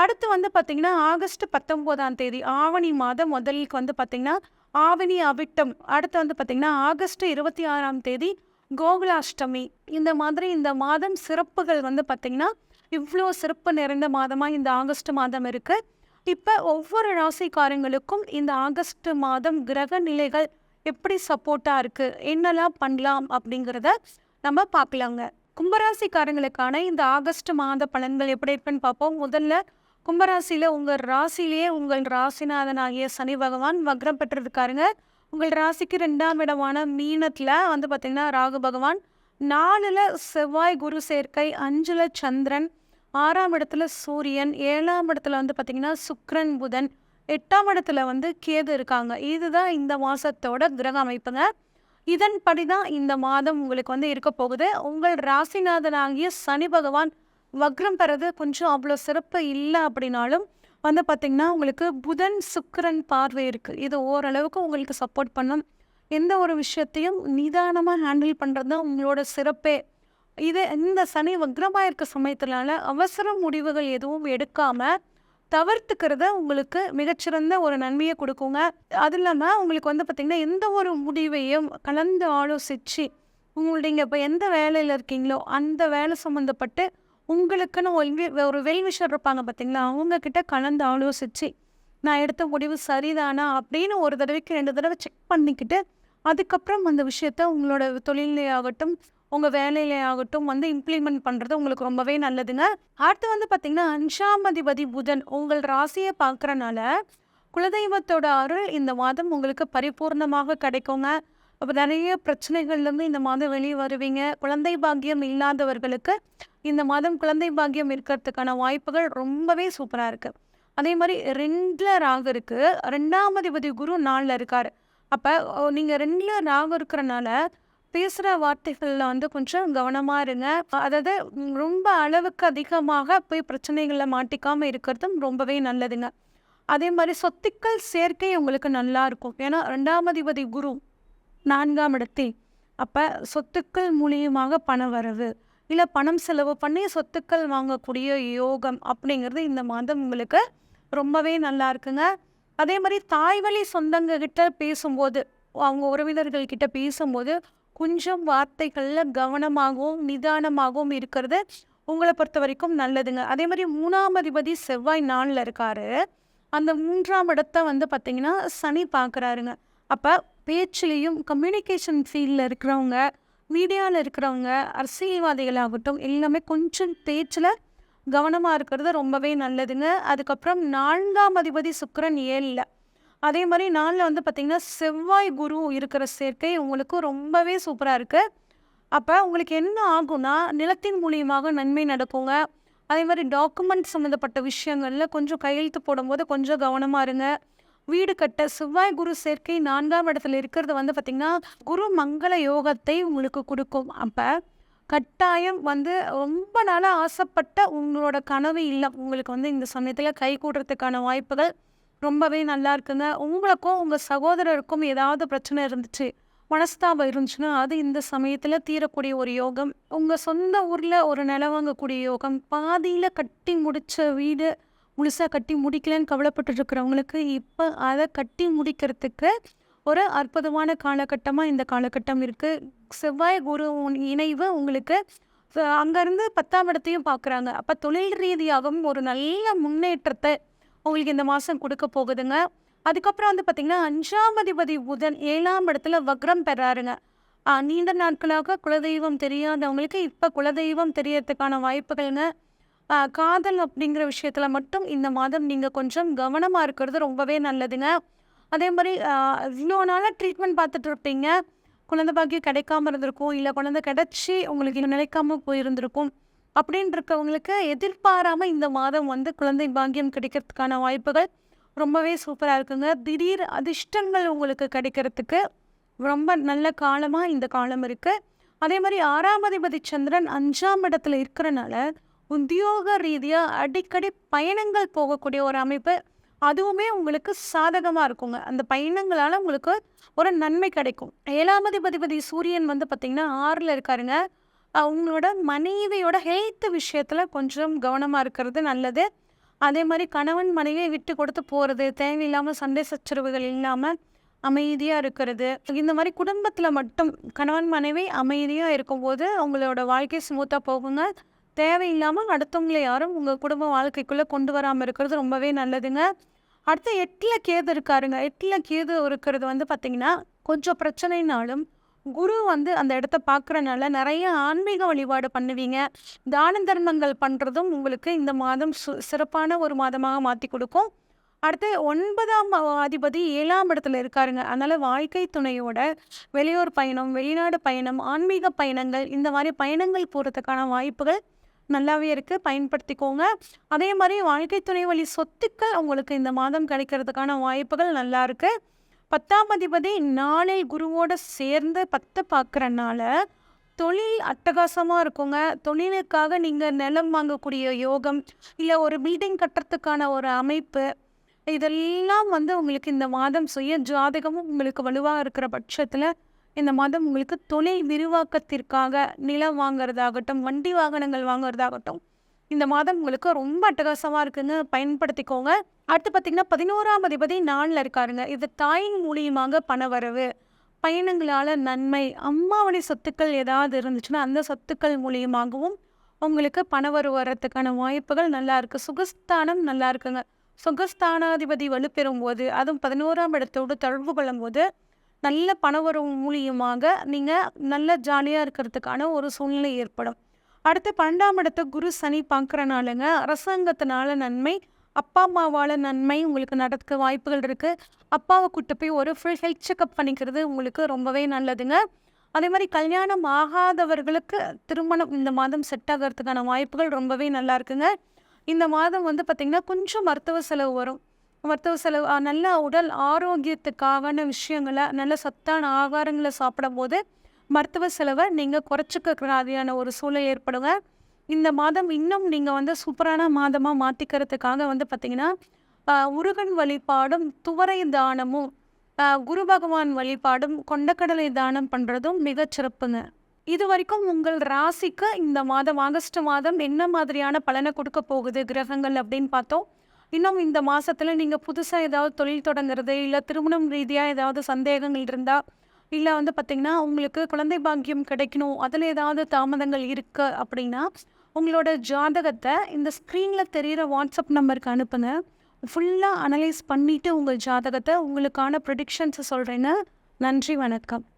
அடுத்து வந்து பார்த்திங்கன்னா ஆகஸ்ட் பத்தொம்போதாம் தேதி ஆவணி மாதம் முதலுக்கு வந்து பார்த்திங்கன்னா ஆவணி அவிட்டம். அடுத்து வந்து பார்த்திங்கன்னா ஆகஸ்ட் இருபத்தி ஆறாம் தேதி கோகுலாஷ்டமி. இந்த மாதிரி இந்த மாதம் சிறப்புகள் வந்து பார்த்திங்கன்னா இவ்வளோ சிறப்பு நிறைந்த மாதமாக இந்த ஆகஸ்ட் மாதம் இருக்குது இப்போ ஒவ்வொரு ராசிக்காரங்களுக்கும் இந்த ஆகஸ்ட் மாதம் கிரக நிலைகள் எப்படி சப்போர்ட்டாக இருக்குது என்னெல்லாம் பண்ணலாம் அப்படிங்கிறத நம்ம பார்க்கலாங்க. கும்பராசிக்காரங்களுக்கான இந்த ஆகஸ்ட் மாத பலன்கள் எப்படி இருக்குன்னு பார்ப்போம். முதல்ல கும்பராசியில் உங்கள் ராசிலேயே உங்கள் ராசிநாதனாகிய சனி பகவான் வக்ரம் பெற்றிருக்காருங்க. உங்கள் ராசிக்கு ரெண்டாம் இடமான மீனத்தில் வந்து பார்த்திங்கன்னா ராகு பகவான் நாலில் செவ்வாய் குரு சேர்க்கை அஞ்சில் சந்திரன் ஆறாம் இடத்துல சூரியன் ஏழாம் இடத்துல வந்து பார்த்திங்கன்னா சுக்ரன் புதன் எட்டாம் இடத்துல வந்து கேது இருக்காங்க. இதுதான் இந்த மாதத்தோட கிரக அமைப்புங்க. இதன்படி தான் இந்த மாதம் உங்களுக்கு வந்து இருக்க போகுது. உங்கள் ராசிநாதனாகிய சனி பகவான் வக்ரம் பெறது கொஞ்சம் அவ்வளோ சிறப்பு இல்லை அப்படின்னாலும் வந்து பார்த்திங்கன்னா உங்களுக்கு புதன் சுக்கரன் பார்வை இருக்குது இது ஓரளவுக்கு உங்களுக்கு சப்போர்ட் பண்ணும். எந்த ஒரு விஷயத்தையும் நிதானமாக ஹேண்டில் பண்ணுறது தான் உங்களோட சிறப்பே. இது இந்த சனி வக்ரமாக இருக்க சமயத்தினால அவசர முடிவுகள் எதுவும் எடுக்காமல் தவிர்த்துக்கிறத உங்களுக்கு மிகச்சிறந்த ஒரு நன்மையை கொடுக்குங்க. அது இல்லாமல் உங்களுக்கு வந்து பார்த்திங்கன்னா எந்த ஒரு முடிவையும் கலந்து ஆலோசித்து உங்களுடைய இப்போ எந்த வேலையில் இருக்கீங்களோ அந்த வேலை சம்மந்தப்பட்டு உங்களுக்குன்னு ஒரு வெல்விஷர் இருப்பாங்க பார்த்தீங்களா? அவங்கக்கிட்ட கலந்து ஆலோசித்து நான் எடுத்த முடிவு சரிதானா? அப்படின்னு ஒரு தடவைக்கு ரெண்டு தடவை செக் பண்ணிக்கிட்டு அதுக்கப்புறம் அந்த விஷயத்த உங்களோட தொழிலே ஆகட்டும் உங்கள் வேலையிலே ஆகட்டும் வந்து இம்ப்ளிமெண்ட் பண்ணுறது உங்களுக்கு ரொம்பவே நல்லதுங்க. அடுத்து வந்து பார்த்திங்கன்னா அன்ஷாமதிபதி புதன் உங்கள் ராசியை பார்க்குறனால குலதெய்வத்தோட அருள் இந்த மாதம் உங்களுக்கு பரிபூர்ணமாக கிடைக்குங்க. அப்போ நிறைய பிரச்சனைகள்லேருந்து இந்த மாதம் வெளியே வருவீங்க. குழந்தை பாக்கியம் இல்லாதவர்களுக்கு இந்த மாதம் குழந்தை பாக்கியம் இருக்கிறதுக்கான வாய்ப்புகள் ரொம்பவே சூப்பராக இருக்குது அதே மாதிரி ரெண்டில் ராகு இருக்குது ரெண்டாம் அதிபதி குரு நாளில் இருக்கார். அப்போ நீங்கள் ரெண்டில் ராகு இருக்கிறனால பேசுகிற வார்த்தைகளில் வந்து கொஞ்சம் கவனமாக இருங்க. அதாவது ரொம்ப அளவுக்கு அதிகமாக போய் பிரச்சனைகளில் மாட்டிக்காமல் இருக்கிறதும் ரொம்பவே நல்லதுங்க. அதே மாதிரி சொத்துக்கள் சேர்க்கை உங்களுக்கு நல்லா இருக்கும். ஏன்னா ரெண்டாம் அதிபதி குரு நான்காம் இடத்தில் அப்போ சொத்துக்கள் மூலியமாக பண வரவு இல்லை பணம் செலவு பண்ணி சொத்துக்கள் வாங்கக்கூடிய யோகம் அப்படிங்கிறது இந்த மாதம் உங்களுக்கு ரொம்பவே நல்லா இருக்குங்க. அதே மாதிரி தாய்வழி சொந்தங்க கிட்ட பேசும்போது அவங்க உறவினர்கள் கிட்ட பேசும்போது கொஞ்சம் வார்த்தைகளில் கவனமாகவும் நிதானமாகவும் இருக்கிறது உங்களை பொறுத்த வரைக்கும் நல்லதுங்க. அதே மாதிரி மூணாம் அதிபதி செவ்வாய் நாளில் இருக்காரு. அந்த மூன்றாம் இடத்த வந்து பார்த்திங்கன்னா சனி பார்க்குறாருங்க அப்போ பேச்சுலேயும் கம்யூனிகேஷன் ஃபீல்டில் இருக்கிறவங்க மீடியாவில் இருக்கிறவங்க அரசியல்வாதிகளாகட்டும் எல்லாமே கொஞ்சம் பேச்சில் கவனமாக இருக்கிறது ரொம்பவே நல்லதுங்க அதுக்கப்புறம் நான்காம் அதிபதி சுக்கரன் ஏழில் அதே மாதிரி நாளில் வந்து பார்த்திங்கன்னா செவ்வாய், குரு இருக்கிற சேர்க்கை உங்களுக்கு ரொம்பவே சூப்பராக இருக்குது அப்போ உங்களுக்கு என்ன ஆகும்னா, நிலத்தின் மூலியமாக நன்மை நடக்குங்க. அதே மாதிரி டாக்குமெண்ட் சம்மந்தப்பட்ட விஷயங்களில் கொஞ்சம் கையெழுத்து போடும்போது கொஞ்சம் கவனமாக இருங்க. வீடு கட்ட செவ்வாய், குரு சேர்க்கை நான்காம் இடத்துல இருக்கிறது வந்து பார்த்திங்கன்னா குரு மங்கள யோகத்தை உங்களுக்கு கொடுக்கும் அப்போ கட்டாயம் வந்து ரொம்ப நாளாக ஆசைப்பட்ட உங்களோட கனவு இல்லை உங்களுக்கு வந்து இந்த சமயத்தில் கை கூட்டுறதுக்கான வாய்ப்புகள் ரொம்பவே நல்லா இருக்குங்க. உங்களுக்கும் உங்கள் சகோதரருக்கும் ஏதாவது பிரச்சனை இருந்துச்சு, மனஸ்தாபம் இருந்துச்சுன்னா, அது இந்த சமயத்தில் தீரக்கூடிய ஒரு யோகம். உங்கள் சொந்த ஊரில் ஒரு நிலம் வாங்கக்கூடிய யோகம். பாதியில் கட்டி முடித்த வீடு முழுசாக கட்டி முடிக்கலன்னு கவலைப்பட்டுட்டு இருக்கிறவங்களுக்கு, அதை கட்டி முடிக்கிறதுக்கு ஒரு அற்புதமான காலகட்டமாக இந்த காலகட்டம் இருக்குது செவ்வாய், குரு இணைவு உங்களுக்கு அங்கேருந்து பத்தாம் இடத்தையும் பார்க்குறாங்க. அப்போ தொழில் ரீதியாகவும் ஒரு நல்ல முன்னேற்றத்தை உங்களுக்கு இந்த மாதம் கொடுக்க போகுதுங்க. அதுக்கப்புறம் வந்து பார்த்திங்கன்னா அஞ்சாம் அதிபதி புதன் ஏழாம் இடத்துல வக்ரம் பெறாருங்க. நீண்ட நாட்களாக குலதெய்வம் தெரியாதவங்களுக்கு இப்போ குலதெய்வம் தெரியறதுக்கான வாய்ப்புகள்ங்க. காதல் அப்படிங்கிற விஷயத்தில் மட்டும் இந்த மாதம் நீங்கள் கொஞ்சம் கவனமாக இருக்கிறது ரொம்பவே நல்லதுங்க. அதே மாதிரி இவ்வளோ நாளாக ட்ரீட்மெண்ட் பார்த்துட்டு இருப்பீங்க. குழந்தை பாக்கியம் கிடைக்காம இருந்திருக்கும். இல்லை குழந்தை கிடச்சி உங்களுக்கு இன்னும் நிலைக்காம போயிருந்திருக்கும். அப்படின்னு இருக்கவங்களுக்கு எதிர்பாராமல் இந்த மாதம் வந்து குழந்தை பாக்கியம் கிடைக்கிறதுக்கான வாய்ப்புகள் ரொம்பவே சூப்பராக இருக்குங்க. திடீர் அதிர்ஷ்டங்கள் உங்களுக்கு கிடைக்கிறதுக்கு ரொம்ப நல்ல காலமாக இந்த காலம் இருக்குது அதே மாதிரி ஆறாம் அதிபதி சந்திரன் அஞ்சாம் இடத்துல இருக்கிறனால, உத்தியோக ரீதியாக அடிக்கடி பயணங்கள் போகக்கூடிய ஒரு அமைப்பு, அதுவுமே உங்களுக்கு சாதகமாக இருக்குங்க. அந்த பயணங்களால் உங்களுக்கு ஒரு நன்மை கிடைக்கும். 7ஆம் பதிபதி சூரியன் வந்து பார்த்திங்கன்னா ஆறில் இருக்காருங்க. அவங்களோட உங்களோட மனைவியோட ஹெல்த் விஷயத்தில் கொஞ்சம் கவனமாக இருக்கிறது நல்லது. அதே மாதிரி கணவன் மனைவியை விட்டு கொடுத்து போகிறது தேவையில்லாமல் சண்டை சச்சரவுகள் இல்லாமல் அமைதியாக இருக்கிறது. இந்த மாதிரி குடும்பத்தில் மட்டும் கணவன் மனைவி அமைதியாக இருக்கும்போது, அவங்களோட வாழ்க்கை ஸ்மூத்தாக போகுங்க. தேவையில்லாமல் அடுத்தவங்கள யாரும் உங்கள் குடும்ப வாழ்க்கைக்குள்ளே கொண்டு வராமல் இருக்கிறது ரொம்பவே நல்லதுங்க. அடுத்து எட்டில் கேது இருக்காருங்க. எட்டில் கேது இருக்கிறது வந்து பார்த்திங்கன்னா கொஞ்சம் பிரச்சனைனாலும், குரு வந்து அந்த இடத்த பார்க்குறனால நிறைய ஆன்மீக வழிபாடு பண்ணுவீங்க. தான தர்மங்கள் பண்ணுறதும் உங்களுக்கு இந்த மாதம் சு சிறப்பான ஒரு மாதமாக மாற்றி கொடுக்கும் அடுத்து ஒன்பதாம் அதிபதி ஏழாம் இடத்துல இருக்காருங்க. அதனால் வாழ்க்கை துணையோட வெளியூர் பயணம், வெளிநாடு பயணம், ஆன்மீக பயணங்கள் இந்த மாதிரி பயணங்கள் போகிறதுக்கான வாய்ப்புகள் நல்லாவே இருக்குது பயன்படுத்திக்கோங்க. அதே மாதிரி வாழ்க்கை துணை வழி சொத்துக்கள் உங்களுக்கு இந்த மாதம் கிடைக்கிறதுக்கான வாய்ப்புகள் நல்லா இருக்குது பத்தாம் அதிபதி நாளில் குருவோட சேர்ந்து 10 பார்க்குறனால, தொழில் அட்டகாசமாக இருக்குங்க. தொழிலுக்காக நீங்கள் நிலம் வாங்கக்கூடிய யோகம், இல்லை ஒரு பில்டிங் கட்டுறதுக்கான ஒரு அமைப்பு, இதெல்லாம் வந்து உங்களுக்கு இந்த மாதம் சுய ஜாதகமும் உங்களுக்கு வலுவாக இருக்கிற பட்சத்தில் இந்த மாதம் உங்களுக்கு தொழில் விரிவாக்கத்திற்காக நிலம் வாங்குறதாகட்டும், வண்டி வாகனங்கள் வாங்குறதாகட்டும், இந்த மாதம் உங்களுக்கு ரொம்ப அட்டகாசமாக இருக்குங்க. பயன்படுத்திக்கோங்க. அடுத்து பார்த்தீங்கன்னா, 11ஆம் அதிபதி நாளில் இருக்காருங்க. இது தாயின் மூலியமாக பணவரவு, பயணங்களால் நன்மை, அம்மாவணி சொத்துக்கள் ஏதாவது இருந்துச்சுன்னா, அந்த சொத்துக்கள் மூலியமாகவும் உங்களுக்கு பணவரவு வர்றதுக்கான வாய்ப்புகள் நல்லா இருக்கு. சுகஸ்தானம் நல்லா இருக்குங்க. சுகஸ்தானாதிபதி வலுப்பெறும்போது, அதுவும் 11ஆம் இடத்தோடு தொடர்பு கொள்ளும்போது, நல்ல பணவரவு மூலியமாக நீங்கள் நல்ல ஜாலியாக இருக்கிறதுக்கான ஒரு சூழ்நிலை ஏற்படும். அடுத்து 12ஆம் இடத்த குரு, சனி பார்க்குறனாலங்க, அரசாங்கத்தினால நன்மை, அப்பா, அம்மாவால் நன்மை உங்களுக்கு நடக்க வாய்ப்புகள் இருக்குது அப்பாவை கூட்டு போய் ஒரு ஃபுல் ஹெல்த் செக்கப் பண்ணிக்கிறது உங்களுக்கு ரொம்பவே நல்லதுங்க. அதே மாதிரி கல்யாணம் ஆகாதவர்களுக்கு திருமணம் இந்த மாதம் செட் ஆகிறதுக்கான வாய்ப்புகள் ரொம்பவே நல்லா இருக்குங்க. இந்த மாதம் வந்து பார்த்திங்கன்னா கொஞ்சம் மருத்துவ செலவு வரும். மருத்துவ செலவு நல்ல உடல் ஆரோக்கியத்துக்கான விஷயங்களை நல்ல சத்தான ஆகாரங்கள சாப்பிடும்போது, மருத்துவ செலவை நீங்கள் குறைச்சுக்க மாதிரியான ஒரு சூழல் ஏற்படுங்க. இந்த மாதம் இன்னும் நீங்கள் வந்து சூப்பரான மாதமாக மாற்றிக்கிறதுக்காக வந்து பார்த்தீங்கன்னா, முருகன் வழிபாடும், துவரை தானமும், குரு பகவான் வழிபாடும், கொண்டக்கடலை தானம் பண்ணுறதும் மிகச்சிறப்புங்க சிறப்புங்க. இதுவரைக்கும் உங்கள் ராசிக்கு இந்த மாதம் ஆகஸ்ட் மாதம் என்ன மாதிரியான பலனை கொடுக்க போகுது கிரகங்கள் அப்படின்னு பார்த்தோம். இன்னும் இந்த மாதத்தில் நீங்கள் புதுசாக ஏதாவது தொழில் தொடங்குறது, இல்லை திருமணம் ரீதியாக ஏதாவது சந்தேகங்கள் இருந்தால் இல்லை வந்து பார்த்திங்கன்னா உங்களுக்கு குழந்தை பாக்கியம் கிடைக்கணும், அதில் ஏதாவது தாமதங்கள் இருக்கு அப்படின்னா, உங்களோட ஜாதகத்தை இந்த ஸ்க்ரீனில் தெரிகிற வாட்ஸ்அப் நம்பருக்கு அனுப்புங்க. ஃபுல்லாக அனலைஸ் பண்ணிவிட்டு உங்கள் ஜாதகத்தை உங்களுக்கான ப்ரொடிக்ஷன்ஸை சொல்கிறேன்னு நன்றி, வணக்கம்.